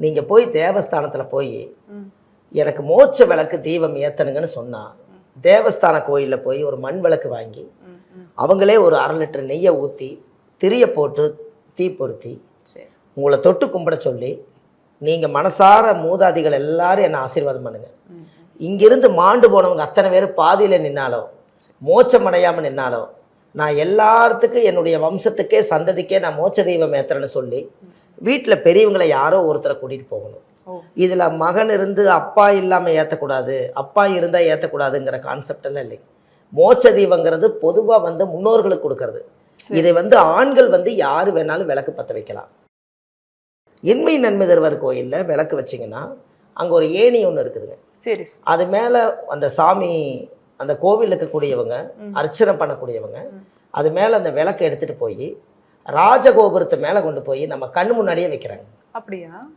நீங்கள் போய் தேவஸ்தானத்தில் போய். எனக்கு மோட்ச விளக்கு தீபம் ஏத்தனுங்கன்னு சொன்னால் தேவஸ்தான கோயிலில் போய் ஒரு மண் விளக்கு வாங்கி. அவங்களே ஒரு அரை லிட்டர் நெய்யை ஊற்றி திரிய போட்டு தீ பொருத்தி உங்களை தொட்டு கும்பிட சொல்லி நீங்கள் மனசார மூதாதிகள் எல்லாரும் என்னை ஆசீர்வாதம் பண்ணுங்க ம், இங்கிருந்து மாண்டு போனவங்க அத்தனை பேர் பாதியில் நின்னாலும் மோட்சம் அடையாமல் நின்னாலும் நான் எல்லாத்துக்கும் என்னுடைய வம்சத்துக்கே சந்ததிக்கே நான் மோட்ச தெய்வம் ஏத்துறேன்னு சொல்லி வீட்டில் பெரியவங்களை யாரோ ஒருத்தரை கூட்டிகிட்டு போகணும். இதில் மகன் இருந்து அப்பா இல்லாமல் ஏற்றக்கூடாது அப்பா இருந்தால் ஏற்றக்கூடாதுங்கிற கான்செப்ட் எல்லாம் இல்லை மோட்ச தீபங்கிறது பொதுவாக வந்து முன்னோர்களுக்கு கொடுக்கறது. இதை வந்து ஆண்கள் வந்து யார் வேணாலும் விளக்கு பற்ற வைக்கலாம். இன்மை நன்மை தருவர் கோயிலில் விளக்கு வச்சிங்கன்னா அங்கே ஒரு ஏணி ஒன்று இருக்குதுங்க. சரி. அது மேலே அந்த சாமி அந்த கோவில் இருக்கக்கூடியவங்க. அர்ச்சனை பண்ணக்கூடியவங்க. அது மேலே அந்த விளக்கை எடுத்துகிட்டு போய் ராஜகோபுரத்தை மேலே கொண்டு போய் நம்ம கண்ணு முன்னாடியே வைக்கிறாங்க. அப்படியா?